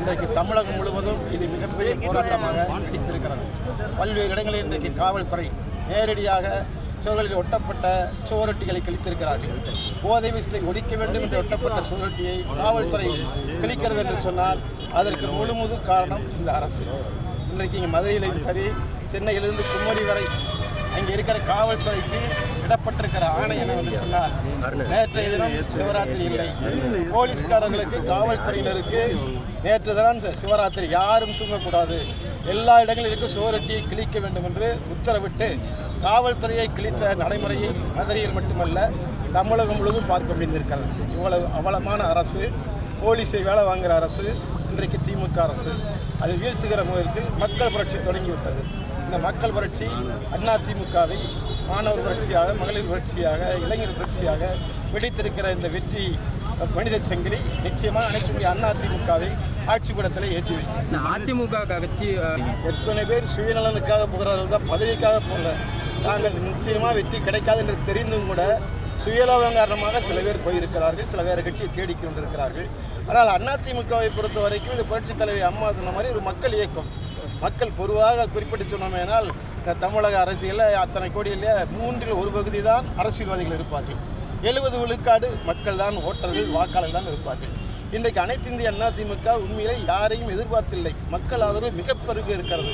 இன்றைக்கு தமிழகம் முழுவதும் இது மிகப்பெரிய போராட்டமாக வெடித்திருக்கிறது பல்வேறு இடங்களில் இன்றைக்கு காவல்துறை நேரடியாக சுவர்களில் ஒட்டப்பட்ட சுவரொட்டிகளை கிழித்திருக்கிறார்கள். போதை விசத்தை ஒழிக்க வேண்டும் என்று ஒட்டப்பட்ட சுவரொட்டியை காவல்துறை கிழிக்கிறது என்று சொன்னால் அதற்கு முழுமுது காரணம் இந்த அரசு. இன்றைக்கு இங்கே மதுரையிலும் சரி சென்னையிலிருந்து குமரி வரை அங்கே இருக்கிற காவல்துறைக்கு இடப்பட்டிருக்கிற ஆணை வந்து சொன்னார் சொன்னால் நேற்றைய தினம் சிவராத்திரி இல்லை. போலீஸ்காரர்களுக்கு காவல்துறையினருக்கு நேற்று தினம் சிவராத்திரி யாரும் தூங்கக்கூடாது. எல்லா இடங்களிலும் சுவரொட்டியை கிழிக்க வேண்டும் என்று உத்தரவிட்டு காவல்துறையை கிழித்த நடைமுறையை மதுரையில் மட்டுமல்ல தமிழகம் முழுவதும் பார்க்க முடிந்திருக்கிறது. இவ்வளவு அவலமான அரசு போலீஸை வேலை வாங்குகிற அரசு இன்றைக்கு திமுக அரசு. அதை வீழ்த்துகிற முயற்சியில் மக்கள் புரட்சி தொடங்கிவிட்டது. இந்த மக்கள் புரட்சி அண்ணா திமுகவை மாணவர் புரட்சியாக மகளிர் புரட்சியாக இளைஞர் புரட்சியாக வெடித்திருக்கிற இந்த வெற்றி மனித சங்கிலி நிச்சயமாக அனைத்து இந்திய அண்ணா திமுகவை ஆட்சி கூடத்தில் ஏற்றி வைக்கும். இந்த அதிமுக கட்சி அஹ், எத்தனை பேர் சுயநலனுக்காக போகிறார்கள் தான் பதவிக்காக போகல. நாங்கள் நிச்சயமாக வெற்றி கிடைக்காது என்று தெரிந்தும் கூட சுயலாபம் காரணமாக சில பேர் போயிருக்கிறார்கள் சில பேர் கட்சியை தேடிக் கொண்டிருக்கிறார்கள். ஆனால் அதிமுகவை பொறுத்த வரைக்கும் இந்த புரட்சித் தலைவி அம்மா சொன்ன மாதிரி ஒரு மக்கள் இயக்கம். மக்கள் பொதுவாக குறிப்பிட்டு சொன்னோமேனால் தமிழக அரசியலில் அத்தனை கோடியில் மூன்றில் ஒரு பகுதி தான் அரசியல்வாதிகள் இருப்பார்கள். எழுபது விழுக்காடு மக்கள் தான் ஓட்டர்கள் வாக்காளர்கள் தான் இருப்பார்கள். இன்றைக்கு அனைத்து இந்திய அண்ணா திமுக உண்மையிலே யாரையும் எதிர்பார்த்தில்லை. மக்கள் ஆதரவு மிக இருக்கிறது.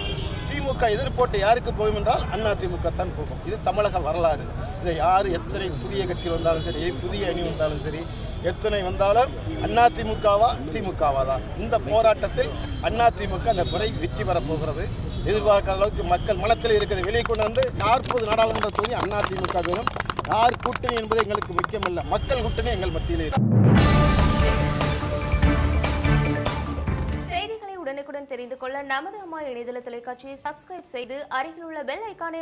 திமுக எதிர்போட்டு யாருக்கு போகும் என்றால் அண்ணா திமுக தான் போகும். இது தமிழக வரலாறு. இதை யார் எத்தனை புதிய கட்சிகள் வந்தாலும் சரி புதிய அணி வந்தாலும் சரி எத்தனை வந்தாலும் அண்ணா திமுகவா திமுகவா தான். இந்த போராட்டத்தில் அண்ணா திமுக அந்த முறை வெற்றி பெறப் போகிறது. எதிர்பார்க்காத அளவுக்கு மக்கள் மனத்தில் இருக்கிறது வெளியே கொண்டு வந்து நாற்பது நாடாளுமன்ற தொகுதி அண்ணா திமுக வேணும் யார் கூட்டணி என்பது எங்களுக்கு முக்கியமல்ல. மக்கள் கூட்டணி எங்கள் மத்தியில் இருக்கு. செய்திகளை உடனுக்குடன் தெரிந்து கொள்ள நமது அம்மா இணையதள தொலைக்காட்சியை சப்ஸ்கிரைப் செய்து அருகில் உள்ள பெல் ஐக்கானை